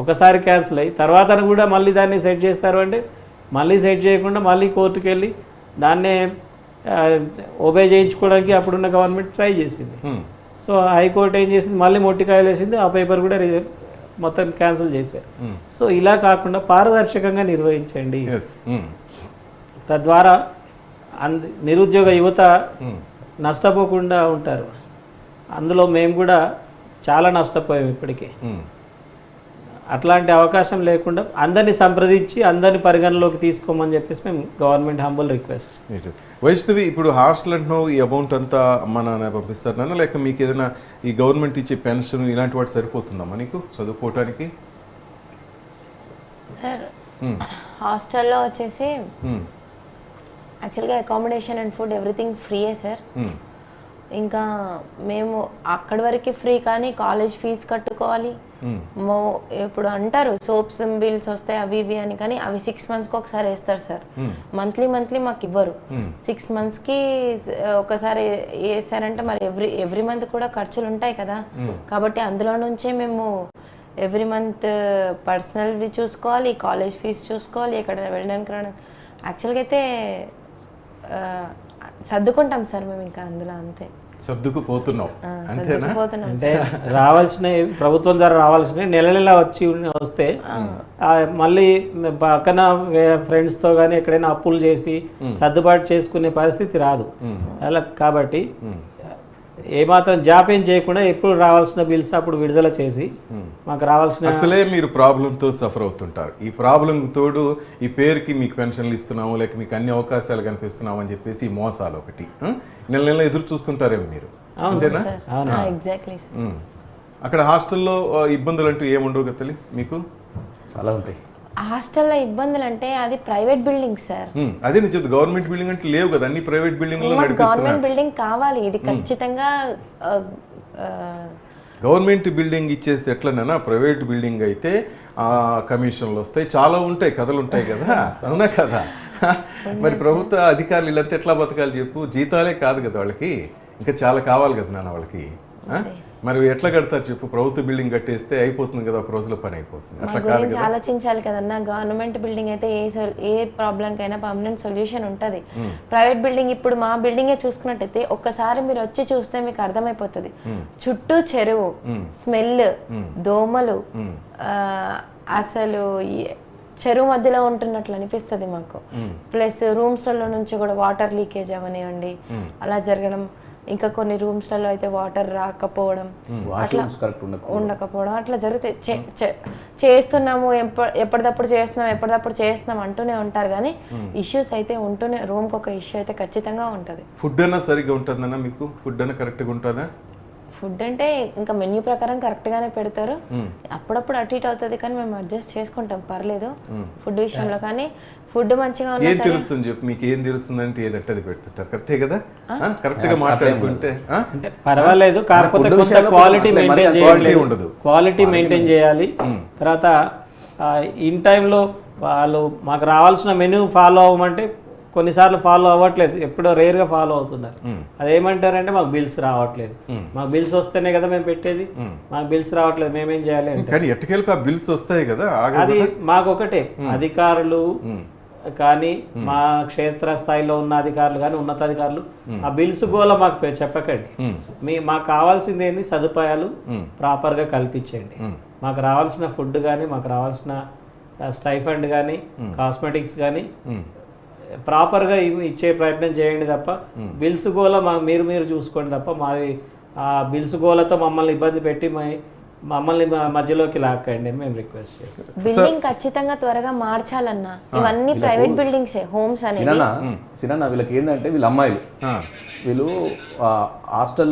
ఒకసారి క్యాన్సిల్ అయ్యి తర్వాత కూడా మళ్ళీ దాన్ని సెట్ చేస్తారు అంటే మళ్ళీ సెట్ చేయకుండా మళ్ళీ కోర్టుకు వెళ్ళి దాన్నే ఓబే చేయించుకోవడానికి అప్పుడున్న గవర్నమెంట్ ట్రై చేసింది. ఉమ్, సో హైకోర్టు ఏం చేసింది? మళ్ళీ మొట్టికాయలు వేసింది ఆ పేపర్ కూడా మొత్తం క్యాన్సిల్ చేశారు. ఉమ్, సో ఇలా కాకుండా పారదర్శకంగా నిర్వహించండి. తద్వారా అంద నిరుద్యోగ యువత నష్టపోకుండా ఉంటారు. అందులో మేము కూడా చాలా నష్టపోయాం ఇప్పటికే. అట్లాంటి అవకాశం లేకుండా అందరినీ సంప్రదించి అందరినీ పరిగణలోకి తీసుకోమని చెప్పేసి మేము గవర్నమెంట్ హంబుల్ రిక్వెస్ట్. వైష్ణవి ఇప్పుడు హాస్టల్ అంటున్నావు ఈ అమౌంట్ అంతా అమ్మ నాన్న పంపిస్తారన్నా లేక మీకు ఏదైనా ఈ గవర్నమెంట్ ఇచ్చే పెన్షన్ ఇలాంటి వాటి సరిపోతుందమ్మా నీకు చదువుకోవటానికి? సార్ ఉమ్, హాస్టల్లో వచ్చేసి యాక్చువల్గా అకామిడేషన్ అండ్ ఫుడ్ ఎవ్రీథింగ్ ఫ్రీయే సార్ ఇంకా మేము అక్కడి వరకు ఫ్రీ కానీ కాలేజ్ ఫీజు కట్టుకోవాలి. మో ఇప్పుడు అంటారు సోప్స్ బిల్స్ వస్తాయి అవి ఇవి అని కానీ అవి సిక్స్ మంత్స్కి ఒకసారి వేస్తారు సార్. మంత్లీ మంత్లీ మాకు ఇవ్వరు. సిక్స్ మంత్స్కి ఒకసారి వేసారంటే మరి ఎవ్రీ ఎవ్రీ మంత్ కూడా ఖర్చులు ఉంటాయి కదా. కాబట్టి అందులో నుంచే మేము ఎవ్రీ మంత్ పర్సనల్వి చూసుకోవాలి కాలేజ్ ఫీజు చూసుకోవాలి ఎక్కడ వెళ్ళడానికి రావడానికి. యాక్చువల్గా అయితే సర్దుకుంటాం సార్ మేము ఇంకా అందులో అంతే. సర్దుకుపోతున్నావు ఆ, అంతేనా? సర్దుకుపోతున్నాం అంటే రావాల్సిన ప్రభుత్వం ద్వారా రావాల్సిన నెల నెల వచ్చి వస్తే ఆ, మళ్ళీ పక్కన ఫ్రెండ్స్తో కానీ ఎక్కడైనా అప్పులు చేసి సర్దుబాటు చేసుకునే పరిస్థితి రాదు. అలా కాబట్టి ఏమాత్రం జాప్యం చేయకుండా ఎప్పుడు రావాల్సిన బిల్స్ అప్పుడు విడుదల చేసి మాకు రావాల్సిన అసలే మీరు ప్రాబ్లంతో సఫర్ అవుతుంటారు. ఈ ప్రాబ్లం తోడు ఈ పేరుకి మీకు పెన్షన్లు ఇస్తున్నాము లేక మీకు అన్ని అవకాశాలు కనిపిస్తున్నాము అని చెప్పేసి మోసాలు ఒకటి? నెల నెల ఎదురు చూస్తుంటారేమో మీరు. అంతేనా? సార్. Exactly sir. ఉమ్. అక్కడ హాస్టల్లో ఇబ్బందులు అంటూ ఏముండవు కదా మీకు? చాలా ఉంటాయి. హాస్టల్లో ఇబ్బందులు అంటే అది ప్రైవేట్ బిల్డింగ్ సార్. అదే చెప్తాను గవర్నమెంట్ బిల్డింగ్ అంటే లేవు కదా. అన్ని ప్రైవేట్ బిల్డింగ్ గవర్నమెంట్ బిల్డింగ్ కావాలి. ఇది ఖచ్చితంగా గవర్నమెంట్ బిల్డింగ్ ఇచ్చేస్తే ఎట్లనైనా ప్రైవేట్ బిల్డింగ్ అయితే కమిషన్లు వస్తాయి. చాలా ఉంటాయి కథలు ఉంటాయి కదా. అవునా కదా? మరి ప్రభుత్వ అధికారులు వీళ్ళంతా ఎట్లా బతకాలి చెప్పు? జీతాలే కాదు కదా వాళ్ళకి. ఇంకా చాలా కావాలి కదా నాన్న వాళ్ళకి? మరి ఎట్లా కడతారు చెప్పు? ప్రభుత్వ బిల్డింగ్ కట్టేస్తే అయిపోతుంది కదా ఒక రోజులో పని అయిపోతుంది. అట్లా కాదు ఆలోచించాలి కదన్నా గవర్నమెంట్ బిల్డింగ్ అయితే ఏ ఏ ప్రాబ్లంకైనా పర్మనెంట్ సొల్యూషన్ ఉంటుంది. ప్రైవేట్ బిల్డింగ్ ఇప్పుడు మా బిల్డింగే చూసుకున్నట్టయితే ఒక్కసారి మీరు వచ్చి చూస్తే మీకు అర్థమైపోతుంది. చుట్టూ చెరువు స్మెల్ దోమలు అసలు చెరువు మధ్యలో ఉంటున్నట్లు అనిపిస్తుంది మాకు. ప్లస్ రూమ్స్లలో నుంచి కూడా వాటర్ లీకేజ్ అవనివ్వండి అలా జరగడం ఇంకా కొన్ని రూమ్స్లలో అయితే వాటర్ రాకపోవడం కరెక్ట్ ఉండకు ఉండకపోవడం అట్లా చే- చేస్తున్నాము ఎప్ప- ఎప్పటిదప్పుడు చేస్తున్నాం ఎప్పటిదప్పుడు చేస్తున్నాం అంటూనే ఉంటారు కానీ ఇష్యూస్ అయితే ఉంటూనే రూమ్కి ఒక ఇష్యూ అయితే ఖచ్చితంగా ఉంటుంది. ఫుడ్ అన్నా సరిగ్గా ఉంటుందన్నా మీకు? ఫుడ్ అన్నా కరెక్ట్గా ఉంటుందా? ఫుడ్ అంటే ఇంకా మెన్యూ ప్రకారం కరెక్ట్ గానే పెడతారు. అప్పుడప్పుడు అటు ఇటు అవుతుంది కానీ మేము అడ్జస్ట్ చేసుకుంటాం పర్లేదు. ఫుడ్ విషయంలో కానీ ఫుడ్ మంచిగా ఉన్నా ఏం తెలుస్తుంది చెప్పు మీకు ఏం తెలుస్తుంది అంటే ఏదంటే అది పెడుతుంటారు కరెక్టే కదా? కరెక్ట్గా మాట్లాడుకుంటే పర్వాలేదు కాకపోతే కొంత క్వాలిటీ మెయింటైన్ చేయాలి. ఉండదు. క్వాలిటీ మెయింటైన్ చేయాలి. తర్వాత ఇన్ టైంలో వాళ్ళు మాకు రావాల్సిన మెనూ ఫాలో అవ్వమంటే కొన్నిసార్లు ఫాలో అవ్వట్లేదు. ఎప్పుడో రేర్గా ఫాలో అవుతున్నారు. అదేమంటారంటే మాకు బిల్స్ రావట్లేదు. మాకు బిల్స్ వస్తేనే కదా మేము పెట్టేది. మాకు బిల్స్ రావట్లేదు మేమేం చేయాలి? కానీ ఎట్టకేలకు ఆ బిల్స్ వస్తాయి కదా అది మాకు ఒకటే అధికారులు కానీ మా క్షేత్ర స్థాయిలో ఉన్న అధికారులు కానీ ఉన్నతాధికారులు ఆ బిల్స్ గోల మాకు చెప్పకండి. మీ మాకు కావాల్సింది ఏంది? సదుపాయాలు ప్రాపర్గా కల్పించండి మాకు రావాల్సిన ఫుడ్ కానీ మాకు రావాల్సిన స్టైఫండ్ కానీ కాస్మెటిక్స్ కానీ ప్రాపర్గా ఇవి ఇచ్చే ప్రయత్నం చేయండి తప్ప బిల్స్ గోల మా మీరు మీరు చూసుకోండి తప్ప మాది ఆ బిల్స్ గోలతో మమ్మల్ని ఇబ్బంది పెట్టి మా- మమ్మల్ని మధ్యలోకి లాక్కండి మేము రిక్వెస్ట్ చేస్తాం. బిల్డింగ్ ఖచ్చితంగా త్వరగా మార్చాలన్నా. ఇవన్నీ ప్రైవేట్ బిల్డింగ్స్ హోమ్స్ అనేవి. సినన్న సినన్న వీళ్ళకి ఏంటంటే వీళ్ళ అమ్మాయిలు. వీళ్ళు ఆ, హాస్టల్లో